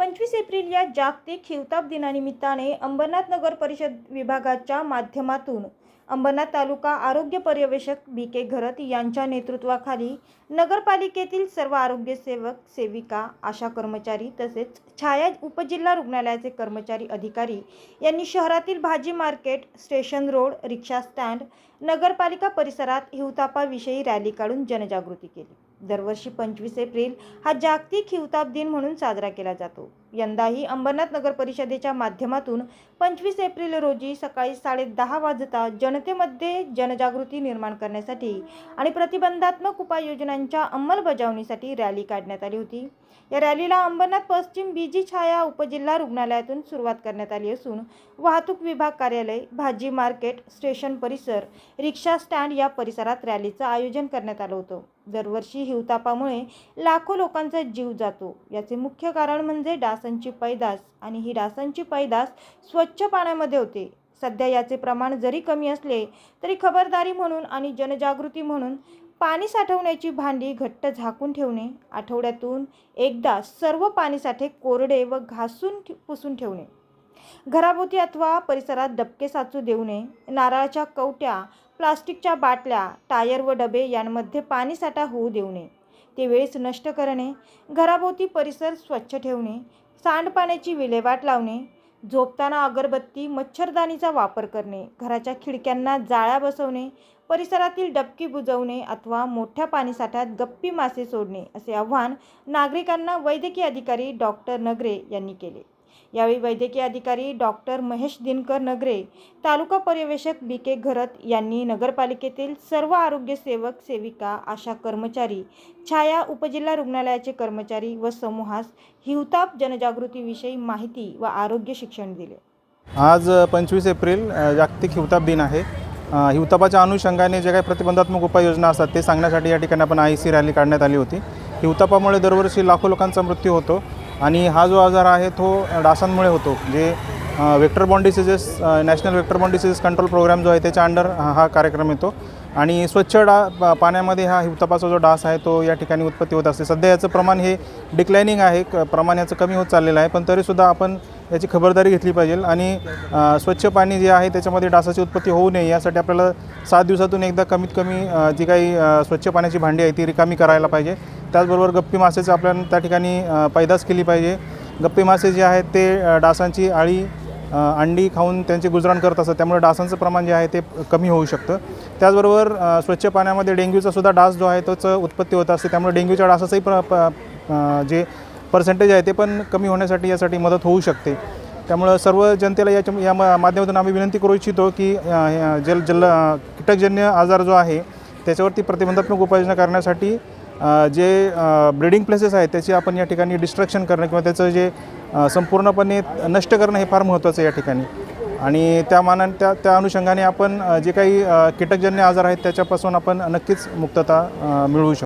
पंचवीस एप्रिल या जागतिक हिवताप दिनानिमित्ताने अंबरनाथ नगर परिषद विभागाच्या माध्यमातून अंबरनाथ तालुका आरोग्य पर्यवेक्षक बी के घरत यांच्या नेतृत्वाखाली नगरपालिकेतील सर्व आरोग्य सेवक सेविका आशा कर्मचारी तसेच छाया उपजिल्हा रुग्णालयाचे कर्मचारी अधिकारी यांनी शहरातील भाजी market station road rickshaw stand नगरपालिका परिसरात हिवतापाविषयी रॅली काढून जनजागृती केली. दरवर्षी पंचवीस एप्रिल हा जागतिक हिवताप दिन म्हणून साजरा केला जातो. यंदाही अंबरनाथ नगर परिषदेच्या माध्यमातून पंचवीस एप्रिल रोजी सकाळी साडेदहा वाजता जनतेमध्ये जनजागृती निर्माण करण्यासाठी आणि प्रतिबंधात्मक उपाययोजनांच्या अंमलबजावणीसाठी रॅली काढण्यात आली होती. या रॅलीला अंबरनाथ पश्चिम बीजी छाया उपजिल्हा रुग्णालयातून सुरुवात करण्यात आली असून वाहतूक विभाग कार्यालय भाजी मार्केट स्टेशन परिसर रिक्षा स्टँड या परिसरात रॅलीचं आयोजन करण्यात आलं होतं. दरवर्षी हिवतापामुळे लाखो लोकांचा जीव जातो. याचे मुख्य कारण म्हणजे डासांची पैदास आणि ही डासांची पैदास स्वच्छ पाण्यामध्ये होते. सध्या याचे प्रमाण जरी कमी असले तरी खबरदारी म्हणून आणि जनजागृती म्हणून पाणी साठवण्याची भांडी घट्ट झाकून ठेवणे आठवड्यातून एकदा सर्व पाणीसाठे कोरडे व घासून पुसून ठेवणे. घराभोवती अथवा परिसरात डबके साचू देऊ नये नारळाच्या कवट्या प्लास्टिकच्या बाटल्या टायर व डबे यांमध्ये पाणीसाठा होऊ देऊ नये ते वेळेस नष्ट करणे घराभोवती परिसर स्वच्छ ठेवणे सांडपाण्याची विल्हेवाट लावणे झोपताना अगरबत्ती मच्छरदाणीचा वापर करणे घराच्या खिडक्यांना जाळ्या बसवणे परिसरातील डबकी बुजवणे अथवा मोठ्या पाणीसाठ्यात गप्पी मासे सोडणे असे आव्हान नागरिकांना वैद्यकीय अधिकारी डॉक्टर नगरे यांनी केले. यावेळी वैद्यकीय अधिकारी डॉक्टर महेश दिनकर नगरे तालुका पर्यवेक्षक बी के घरत यांनी नगरपालिकेतील सर्व आरोग्य सेवक सेविका आशा कर्मचारी छाया उपजिल्हा रुग्णालयाचे कर्मचारी व समूहास हिवताप जनजागृतीविषयी माहिती व आरोग्य शिक्षण दिले. आज पंचवीस एप्रिल जागतिक हिवताप दिन आहे. हिवतापाच्या अनुषंगाने जे काही प्रतिबंधात्मक उपाययोजना असतात ते सांगण्यासाठी या ठिकाणी आपण आय सी रॅली काढण्यात आली होती. हिवतापामुळे दरवर्षी लाखो लोकांचा मृत्यू होतो. आणि हा जो आजार आहे तो डासांमुळे होतो. जे vector bond diseases national vector bond diseases control programme जो आहे त्याच्या अंडर हा कार्यक्रम येतो. आणि स्वच्छ डा पाण्यामध्ये हा हिवतापाचा जो डास आहे तो या ठिकाणी उत्पत्ती होत असते. सध्या याचं प्रमाण हे डिक्लायनिंग आहे. क- प्रमाण याचं कमी होत चाललेलं आहे. पण तरीसुद्धा आपण याची खबरदारी घेतली पाहिजे आणि स्वच्छ पाणी जे आहे त्याच्यामध्ये डासाची उत्पत्ती होऊ नये. यासाठी आपल्याला सात दिवसातून एकदा कमीत कमी जी काही स्वच्छ पाण्याची भांडी आहे ती रिकामी करायला पाहिजे. त्याचबरोबर गप्पी मासेचं आपल्याला त्या ठिकाणी पैदास केली पाहिजे. गप्पी मासे जे आहेत ते डासांची आळी अंडी खाऊन त्यांचे गुजराण करत असतात. त्यामुळे डासांचं प्रमाण जे आहे ते कमी होऊ शकतं. त्याचबरोबर स्वच्छ पाण्यामध्ये डेंग्यूचा सुद्धा डास जो आहे तोच उत्पत्ती होत असते. त्यामुळे डेंग्यूच्या डासाचंही प्र प जे पर्सेंटेज आहे ते पण कमी होण्यासाठी यासाठी मदत होऊ शकते. त्यामुळं सर्व जनतेला याच्या या माध्यमातून आम्ही विनंती करू इच्छितो की जल जल कीटकजन्य आजार जो आहे त्याच्यावरती प्रतिबंधात्मक उपाययोजना करण्यासाठी जे ब्रिडिंग प्लेसेस आहेत त्याची आपण या ठिकाणी डिस्ट्रक्शन करणं किंवा त्याचं जे संपूर्णपणे नष्ट करणं हे फार महत्त्वाचं आहे या ठिकाणी. आणि त्या मानाने त्या त्या अनुषंगाने आपण जे काही कीटकजन्य आजार आहेत त्याच्यापासून आपण नक्कीच मुक्तता मिळवू शकतो.